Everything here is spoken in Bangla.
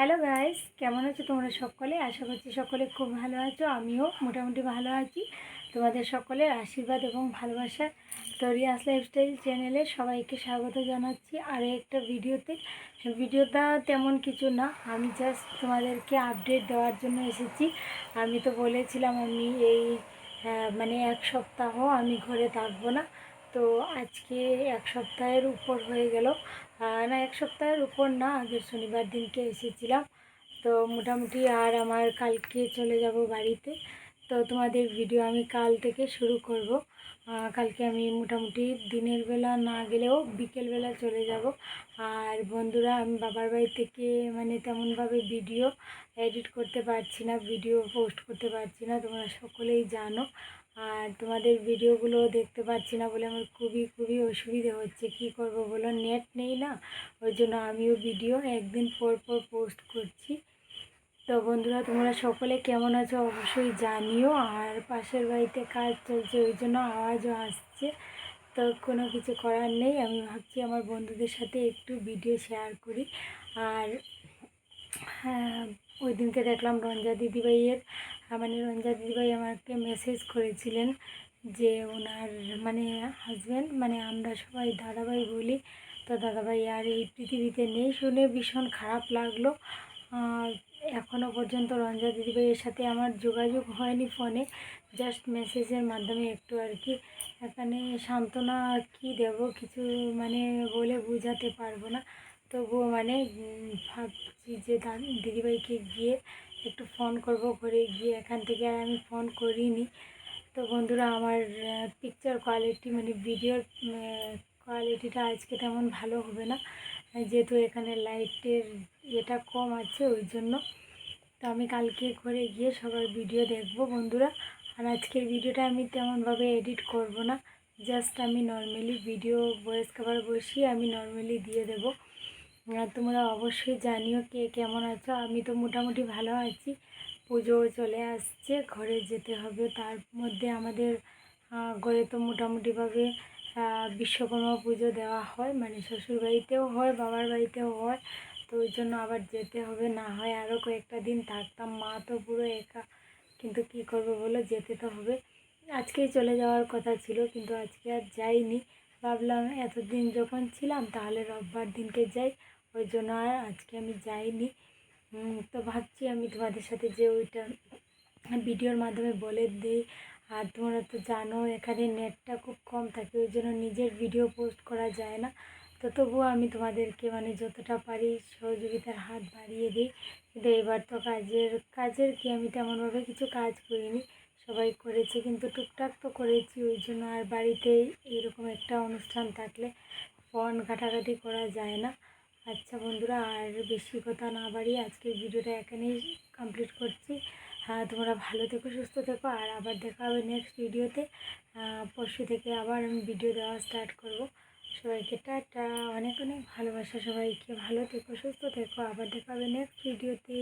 হ্যালো গাইস কেমন আছো তোমরা সকলে? আশা করছি সকলে খুব ভালো আছো। আমিও মোটামুটি ভালো আছি। তোমাদের সকলের আশীর্বাদ এবং ভালোবাসা তরিয়াস লাইফস্টাইল চ্যানেলে সবাইকে স্বাগত জানাচ্ছি আর একটা ভিডিওতে। ভিডিওটা তেমন কিছু না, আমি জাস্ট তোমাদেরকে আপডেট দেওয়ার জন্য এসেছি। আমি তো বলেছিলাম আমি এই মানে এক সপ্তাহ আমি ঘরে থাকব না। তো আজকে এক সপ্তাহের উপর হয়ে গেল। না, এক সপ্তাহের উপর না, আগের শনিবার দিনকে এসেছিলাম। তো মোটামুটি আর আমার কালকে চলে যাব বাড়িতে। তো তোমাদের ভিডিও আমি কাল থেকে শুরু করব। কালকে আমি মোটামুটি দিনের বেলা না গেলেও বিকেলবেলা চলে যাব। আর বন্ধুরা, আমি বাবার বাড়ি থেকে মানে তেমনভাবে ভিডিও এডিট করতে পারছি না ভিডিও পোস্ট করতে পারছি না, তোমরা সকলেই জানো। আর তোমাদের ভিডিওগুলো দেখতে পাচ্ছি না বলে আমার খুবই খুবই অসুবিধে হচ্ছে। কি করব বলো? নেট নেই না? ওই জন্য আমিও ভিডিও একদিন পর পর পোস্ট করছি। তো বন্ধুরা, তোমরা সকলে কেমন আছো অবশ্যই জানিও। আর পাশের বাড়িতে কাজ চলছে, ওই জন্য আওয়াজও আসছে। তো কোনো কিছু করার নেই। আমি ভাবছি আমার বন্ধুদের সাথে একটু ভিডিও শেয়ার করি। আর ওই দিনকে দেখলাম রঞ্জা দিদিভাইয়ের মানে রঞ্জা দিদিভাই আমাকে মেসেজ করেছিলেন যে ওনার মানে হাজব্যান্ড মানে আমরা সবাই দাদাভাই বলি, তো দাদাভাই আর এই পৃথিবীতে নেই শুনে ভীষণ খারাপ লাগল। এখনও পর্যন্ত রঞ্জা দিদিভাইয়ের সাথে আমার যোগাযোগ হয়নি ফোনে জাস্ট মেসেজের মাধ্যমে একটু আর কি। এখানে সান্ত্বনা কি দেব, কিছু মানে বলে বোঝাতে পারব না। তবুও মানে ভাবছি যে দিদিভাইকে গিয়ে একটু ফোন করব ঘরে গিয়ে এখান থেকে আর আমি ফোন করিনি। তো বন্ধুরা, আমার পিকচার কোয়ালিটি মানে ভিডিওর কোয়ালিটিটা আজকে তেমন ভালো হবে না। যেহেতু এখানে লাইটের ইয়েটা কম আছে, ওই জন্য। তো আমি কালকে ঘরে গিয়ে সবার ভিডিও দেখব বন্ধুরা। আর আজকের ভিডিওটা আমি তেমনভাবে এডিট করব না। জাস্ট আমি নর্মালি ভিডিও ভয়েস কভার বসিয়ে আমি নর্মালি দিয়ে দেবো। তোমরা অবশ্যই জানিও কে কেমন আছো। আমি তো মোটামুটি ভালো আছি। পুজো চলে আসছে, ঘরে যেতে হবে। তার মধ্যে আমাদের ঘরে তো মোটামুটিভাবে বিশ্বকর্মা পুজো দেওয়া হয়। মানে শ্বশুর বাড়িতেও হয়, বাবার বাড়িতেও হয়। তো ওই জন্য আবার যেতে হবে। না হয় আরও কয়েকটা দিন থাকতাম। মা তো পুরো একা। কিন্তু কি করব বলো? যেতে তো হবে। আজকেই চলে যাওয়ার কথা ছিল, কিন্তু আজকে আর যাইনি। ভাবলাম এতদিন যখন ছিলাম, তাহলে রোববার দিনকে যাই। ওই জন্য আর আজকে আমি যাইনি। তো ভাবছি আমি তোমাদের সাথে যে ওইটা ভিডিওর মাধ্যমে বলে দিই। আর তোমরা তো জানো, এখানে নেটটা খুব কম থাকে, ওই জন্য নিজের ভিডিও পোস্ট করা যায় না। তো তবুও আমি তোমাদেরকে মানে যতটা পারি সহযোগিতার হাত বাড়িয়ে দিই। কিন্তু এবার তো কাজের কাজের কি আমি তেমনভাবে কিছু কাজ করিনি, সবাই করেছে, কিন্তু টুকটাক তো করেছি। ওই জন্য আর বাড়িতে এরকম একটা অনুষ্ঠান থাকলে ফোন ঘাটাঘাটি করা যায় না। আচ্ছা বন্ধুরা, আর বেশি কথা না বাড়িয়ে আজকের ভিডিওটা এখানেই কমপ্লিট করছি। হ্যাঁ তোমরা ভালো থেকো, সুস্থ থেকো, আর আবার দেখা হবে নেক্সট ভিডিওতে। পরশু থেকে আবার আমি ভিডিও দেওয়া স্টার্ট করব। সবাইকে টাটা। অনেক অনেক ভালোবাসা সবাইকে। ভালো থেকো, সুস্থ থেকো। আবার দেখা হবে নেক্সট ভিডিওতে।